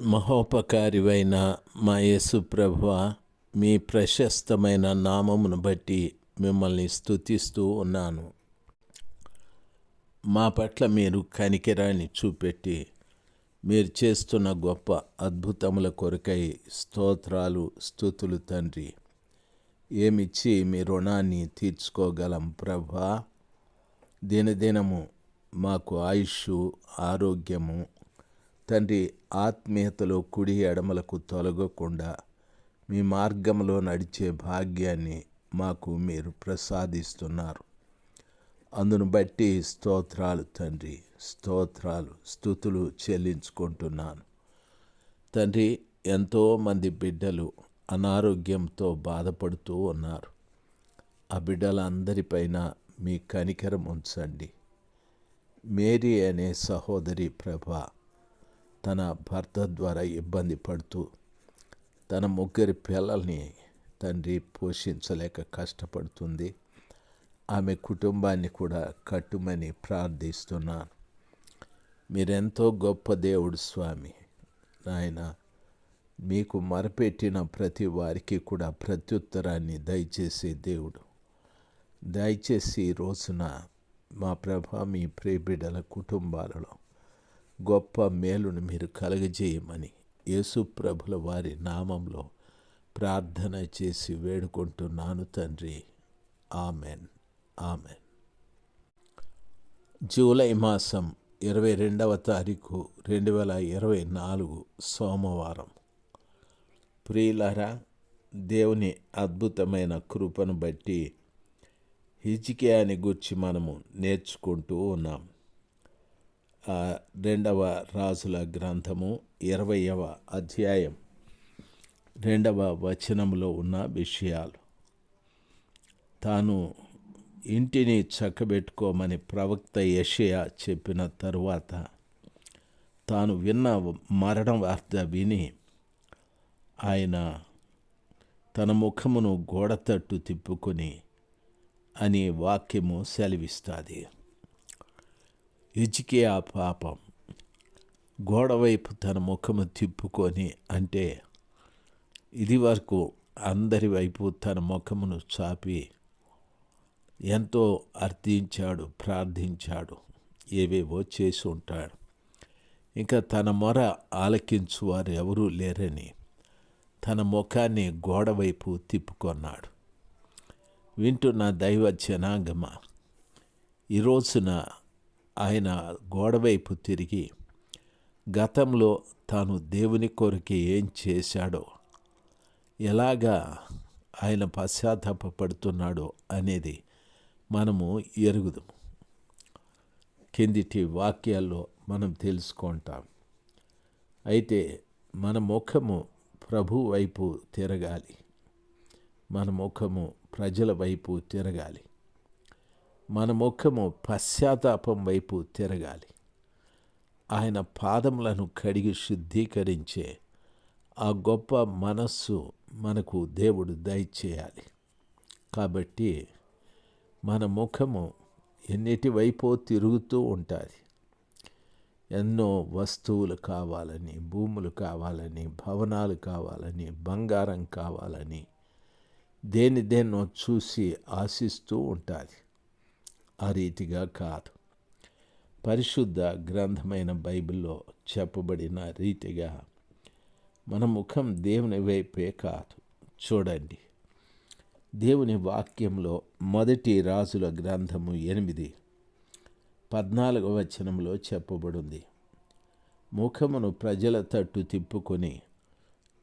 మహోపకారివైన మా యేసు ప్రభువ మీ ప్రశస్తమైన నామమును బట్టి మిమ్మల్ని స్తుతిస్తూ ఉన్నాను. మా పట్ల మీరు కనికెరాన్ని చూపెట్టి మీరు చేస్తున్న గొప్ప అద్భుతముల కొరకై స్తోత్రాలు స్థుతులు తండ్రి. ఏమిచ్చి మీ రుణాన్ని తీర్చుకోగలం ప్రభా? దినదినము మాకు ఆయుష్ ఆరోగ్యము. తండ్రి ఆత్మీయతలో కుడి ఎడమలకు తొలగకుండా మీ మార్గంలో నడిచే భాగ్యాన్ని మాకు మీరు ప్రసాదిస్తున్నారు. అందును బట్టి స్తోత్రాలు తండ్రి స్తోత్రాలు స్థుతులు చెల్లించుకుంటున్నాను. తండ్రి ఎంతోమంది బిడ్డలు అనారోగ్యంతో బాధపడుతూ ఉన్నారు. ఆ బిడ్డలందరిపైన మీ కనికరం ఉంచండి. మేరీ అనే సహోదరి ప్రభ తన భర్త ద్వారా ఇబ్బంది పడుతూ తన ముగ్గురి పిల్లల్ని తండ్రి పోషించలేక కష్టపడుతుంది. ఆమె కుటుంబాన్ని కూడా కట్టుమని ప్రార్థిస్తున్నాను మీరెంతో గొప్ప దేవుడు స్వామి. నాయన మీకు మరపెట్టిన ప్రతి వారికి కూడా ప్రత్యుత్తరాన్ని దయచేసే దేవుడు. దయచేసి ఈ రోజున మా ప్రభ మీ ప్రేబిడల కుటుంబాలలో గొప్ప మేలును మీరు కలగజేయమని యేసు ప్రభుల వారి నామంలో ప్రార్థన చేసి వేడుకుంటున్నాను తండ్రి. ఆమెన్. ఆమెన్. జూలై మాసం ఇరవై రెండవ తారీఖు రెండు వేల ఇరవై నాలుగు సోమవారం. ప్రియులారా దేవుని అద్భుతమైన కృపను బట్టి హిజికియాని గురించి మనము నేర్చుకుంటూ ఉన్నాం. రెండవ రాజుల గ్రంథము ఇరవయవ అధ్యాయం. రెండవ వచనంలో ఉన్న విషయాలు. తాను ఇంటిని చక్కబెట్టుకోమని ప్రవక్త యషయా చెప్పిన తరువాత తాను విన్న మరణం వార్త విని ఆయన తన ముఖమును గోడ తట్టు తిప్పుకొని అనే వాక్యము సెలవిస్తుంది. ఇజికే ఆ పాపం గోడవైపు తన ముఖము తిప్పుకొని అంటే ఇది వరకు అందరి వైపు తన ముఖమును చాపి ఎంతో అర్థించాడు ప్రార్థించాడు ఏవేవో చేసి ఉంటాడు. ఇంకా తన మొర ఆలకించువారు ఎవరూ లేరని తన ముఖాన్ని గోడవైపు తిప్పుకొన్నాడు. వింటున్న దైవ జనాంగమ ఈ రోజున ఆయన గోడవైపు తిరిగి గతంలో తాను దేవుని కొరకు ఏం చేశాడో ఎలాగా ఆయన పశ్చాత్తాపడుతున్నాడో అనేది మనము ఎరుగుదాము కిందిటి వాక్యాల్లో మనం తెలుసుకుంటాం. అయితే మన ముఖము ప్రభు వైపు తిరగాలి. మన ముఖము ప్రజల వైపు తిరగాలి. మన ముఖము పశ్చాత్తాపం వైపు తిరగాలి. ఆయన పాదములను కడిగి శుద్ధీకరించే ఆ గొప్ప మనస్సు మనకు దేవుడు దయచేయాలి. కాబట్టి మన ముఖము ఎన్నిటివైపో తిరుగుతూ ఉంటుంది. ఎన్నో వస్తువులు కావాలని భూములు కావాలని భవనాలు కావాలని బంగారం కావాలని దేని దేన్నో చూసి ఆశిస్తూ ఉంటుంది. ఆ రీతిగా కాదు. పరిశుద్ధ గ్రంథమైన బైబిల్లో చెప్పబడిన రీతిగా మన ముఖం దేవుని వైపే కాదు. చూడండి. దేవుని వాక్యంలో మొదటి రాజుల గ్రంథము ఎనిమిది పద్నాలుగవ వచనంలో చెప్పబడింది. ముఖమును ప్రజల తట్టు తిప్పుకొని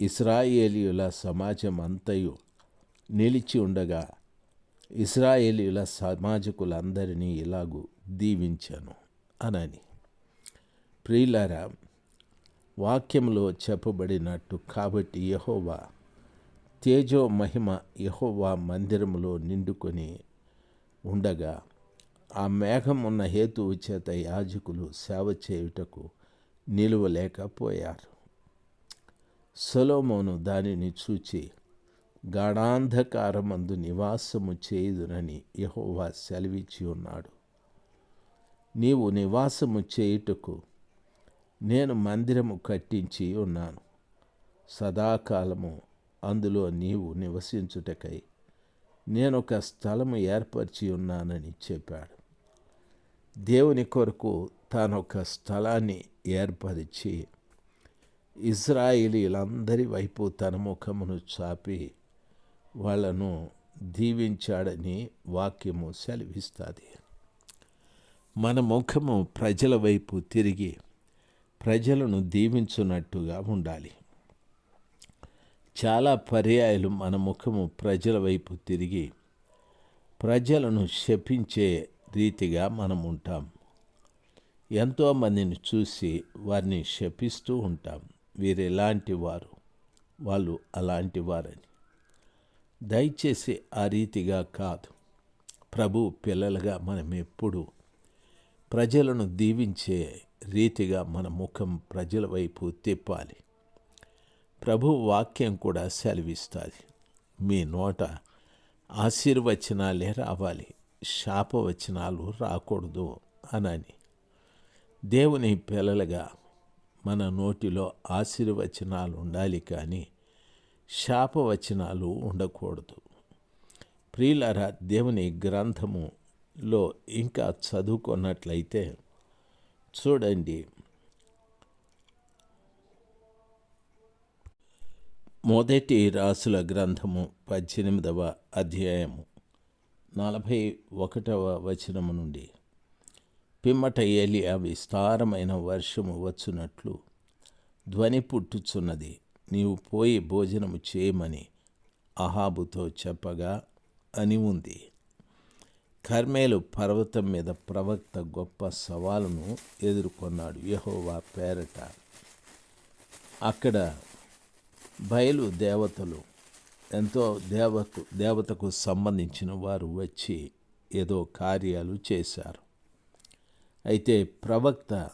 ఇస్రాయేలీయుల సమాజం అంతయు నిలిచి ఉండగా ఇస్రాయేలీల సమాజకులందరినీ ఇలాగూ దీవించాను అనని. ప్రియులారా వాక్యంలో చెప్పబడినట్టు కాబట్టి యహోవా తేజో మహిమ యహోవా మందిరములో నిండుకొని ఉండగా ఆ మేఘం ఉన్న హేతువు చేత యాజకులు సేవ చేయుటకు నిలువలేకపోయారు. సొలోమోను దానిని చూచి గాఢాంధకారమందు నివాసము చేయుదునని యహోవా సెలవిచ్చి ఉన్నాడు నీవు నివాసము చేయుటకు నేను మందిరము కట్టించి ఉన్నాను. సదాకాలము అందులో నీవు నివసించుటకై నేను ఒక స్థలము ఏర్పరిచి ఉన్నానని చెప్పాడు. దేవుని కొరకు తాను ఒక స్థలాన్ని ఏర్పరిచి ఇజ్రాయిలీలందరి వైపు తన ముఖమును చాపి వాళ్ళను దీవించాడని వాక్యము సెలవిస్తుంది. మన ముఖము ప్రజల వైపు తిరిగి ప్రజలను దీవించున్నట్టుగా ఉండాలి. చాలా పర్యాయాలు మన ముఖము ప్రజల వైపు తిరిగి ప్రజలను శపించే రీతిగా మనం ఉంటాం. ఎంతోమందిని చూసి వారిని శపిస్తూ ఉంటాం. వీరు ఎలాంటి వారు? వాళ్ళు అలాంటి వారని. దయచేసి ఆ రీతిగా కాదు. ప్రభు పిల్లలుగా మనం ఎప్పుడు ప్రజలను దీవించే రీతిగా మన ముఖం ప్రజల వైపు తిప్పాలి. ప్రభు వాక్యం కూడా సెలవిస్తుంది. మీ నోట ఆశీర్వచనాలే రావాలి. శాపవచనాలు రాకూడదు అనని. దేవుని పిల్లలుగా మన నోటిలో ఆశీర్వచనాలు ఉండాలి కానీ శాపవచనాలు ఉండకూడదు. ప్రియులరా దేవుని గ్రంథములో ఇంకా చదువుకున్నట్లయితే చూడండి. మొదటి రాసుల గ్రంథము పద్దెనిమిదవ అధ్యాయము నలభై ఒకటవ వచనము నుండి. పిమ్మట ఏలియా విస్తారమైన వర్షము వచ్చునట్లు ధ్వని పుట్టుచున్నది. నీవు పోయి భోజనము చేయమని అహాబుతో చెప్పగా అని ఉంది. కర్మేలు పర్వతం మీద ప్రవక్త గొప్ప సవాలును ఎదుర్కొన్నాడు యహోవా పేరట. అక్కడ బయలు దేవతలు ఎంతో దేవకు దేవతకు సంబంధించిన వారు వచ్చి ఏదో కార్యాలు చేశారు. అయితే ప్రవక్త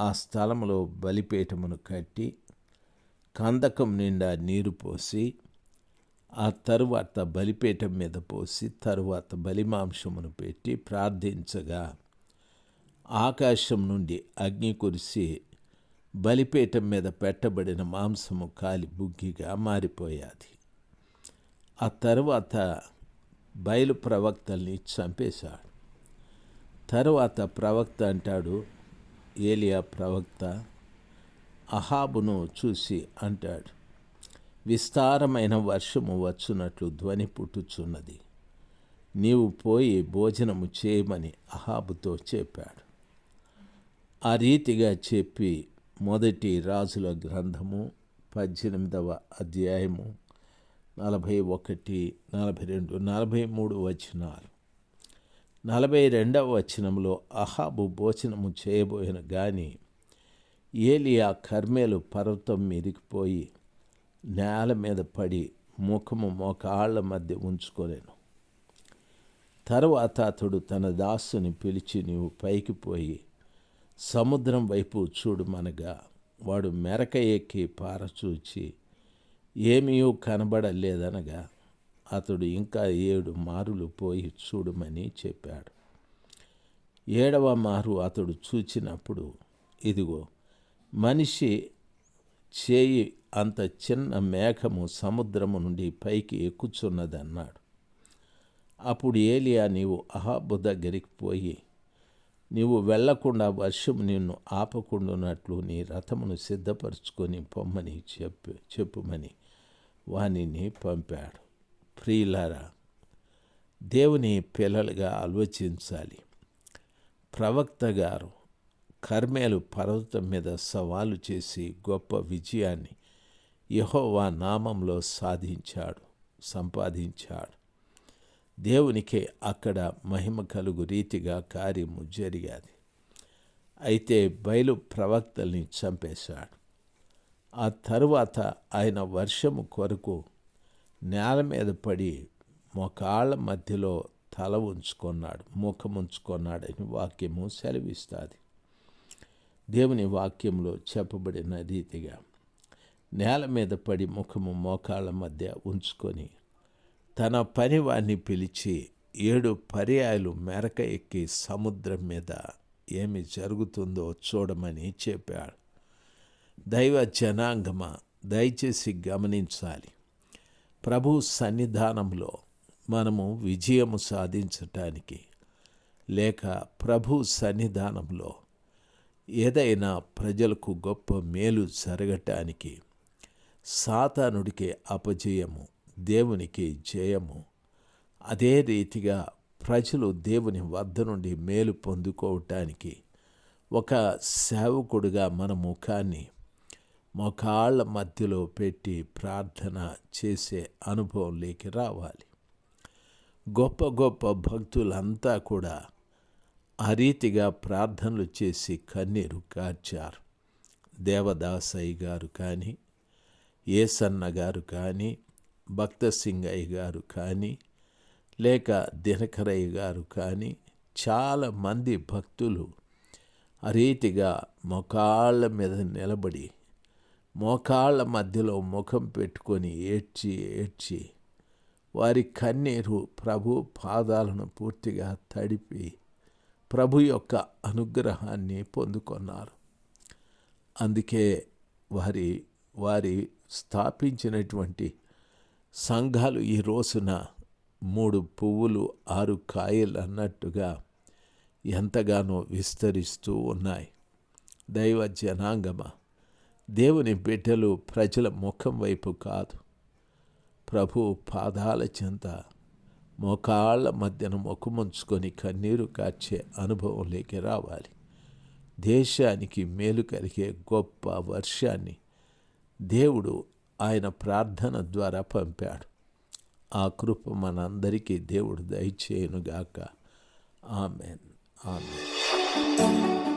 ఆ స్థలంలో బలిపీఠమును కట్టి కందకం నిండా నీరు పోసి ఆ తరువాత బలిపీఠం మీద పోసి తరువాత బలిమాంసమును పెట్టి ప్రార్థించగా ఆకాశం నుండి అగ్ని కురిసి బలిపీఠం మీద పెట్టబడిన మాంసము కాలి బుగ్గిగా మారిపోయాది. ఆ తరువాత బయలు ప్రవక్తల్ని చంపేశాడు. తరువాత ప్రవక్త అంటాడు ఏలియా ప్రవక్త అహాబును చూసి అంటాడు విస్తారమైన వర్షము వచ్చునట్లు ధ్వని పుట్టుచున్నది. నీవు పోయి భోజనము చేయమని అహాబుతో చెప్పాడు. ఆ రీతిగా చెప్పి మొదటి రాజుల గ్రంథము పద్దెనిమిదవ అధ్యాయము నలభై ఒకటి నలభై రెండు నలభై మూడు వచనాలు. నలభై రెండవ వచనంలో అహాబు భోజనము చేయబోయిన కానీ ఏలియా కర్మేలు పర్వతం మీదికి నేల మీద పడి ముఖము మోకాళ్ళ మధ్య ఉంచుకోలేను తరువాత అతడు తన దాసుని పిలిచి నీవు పైకి పోయి సముద్రం వైపు చూడుమనగా వాడు మెరక ఎక్కి పారచూచి ఏమీయూ కనబడలేదనగా అతడు ఇంకా ఏడు మారులు పోయి చూడమని చెప్పాడు. ఏడవ మారు అతడు చూచినప్పుడు ఇదిగో మనిషి చేయి అంత చిన్న మేఘము సముద్రము నుండి పైకి ఎక్కుచున్నదన్నాడు. అప్పుడు ఏలియా నీవు అహాబు దగ్గరికి పోయి నీవు వెళ్ళకుండా వర్షం నిన్ను ఆపకుండానట్లు నీ రథమును సిద్ధపరచుకొని పొమ్మని చెప్పు చెప్పుమని వానిని పంపాడు. ప్రియులారా దేవుని పిల్లలుగా ఆలోచించాలి. ప్రవక్త గారు కర్మేలు పర్వతం మీద సవాలు చేసి గొప్ప విజయాన్ని యహోవా నామంలో సాధించాడు సంపాదించాడు. దేవునికే అక్కడ మహిమ కలుగు రీతిగా కార్యము జరిగాది. అయితే బయలు ప్రవక్తల్ని చంపేశాడు. ఆ తరువాత ఆయన వర్షము కొరకు నేల మీద పడి మొకాళ్ళ మధ్యలో తల ఉంచుకున్నాడు ముఖం ఉంచుకున్నాడని వాక్యము సెలవిస్తుంది. దేవుని వాక్యంలో చెప్పబడిన రీతిగా నేల మీద పడి ముఖము మోకాళ్ళ మధ్య ఉంచుకొని తన పనివాణ్ణి పిలిచి ఏడు పర్యాయాలు మెరక ఎక్కి సముద్రం మీద ఏమి జరుగుతుందో చూడమని చెప్పాడు. దైవ జనాంగమ దయచేసి గమనించాలి. ప్రభు సన్నిధానంలో మనము విజయము సాధించటానికి లేక ప్రభు సన్నిధానంలో ఏదైనా ప్రజలకు గొప్ప మేలు జరగటానికి సాతానుడికి అపజయము దేవునికి జయము. అదే రీతిగా ప్రజలు దేవుని వద్ద నుండి మేలు పొందుకోవటానికి ఒక సేవకుడుగా మన ముఖాన్ని మొకాళ్ళ మధ్యలో పెట్టి ప్రార్థన చేసే అనుభవంలోకి రావాలి. గొప్ప గొప్ప భక్తులంతా కూడా రీతిగా ప్రార్థనలు చేసి కన్నీరు కార్చారు. దేవదాసయ్య గారు కానీ ఏసన్న గారు కానీ భక్త సింగయ్య గారు కానీ లేక దినకరయ్య గారు కానీ చాలామంది భక్తులు ఆ రీతిగా మొకాళ్ళ మీద నిలబడి మోకాళ్ళ మధ్యలో ముఖం పెట్టుకొని ఏడ్చి ఏడ్చి వారి కన్నీరు ప్రభు పాదాలను పూర్తిగా తడిపి ప్రభు యొక్క అనుగ్రహాన్ని పొందుకున్నారు. అందుకే వారి వారి స్థాపించినటువంటి సంఘాలు ఈ రోజున మూడు పువ్వులు ఆరు కాయలు అన్నట్టుగా ఎంతగానో విస్తరిస్తూ ఉన్నాయి. దైవ జనాంగమ? దేవుని బిడ్డలు ప్రజల ముఖం వైపు కాదు. ప్రభు పాదాల చెంత మోకాళ్ళ మధ్యన ముఖముంచుకొని కన్నీరు కార్చే అనుభవంలోకి రావాలి. దేశానికి మేలు కలిగే గొప్ప వర్షాన్ని దేవుడు ఆయన ప్రార్థన ద్వారా పంపాడు. ఆ కృప మనందరికీ దేవుడు దయచేయునుగాక. ఆమెన్. ఆమెన్.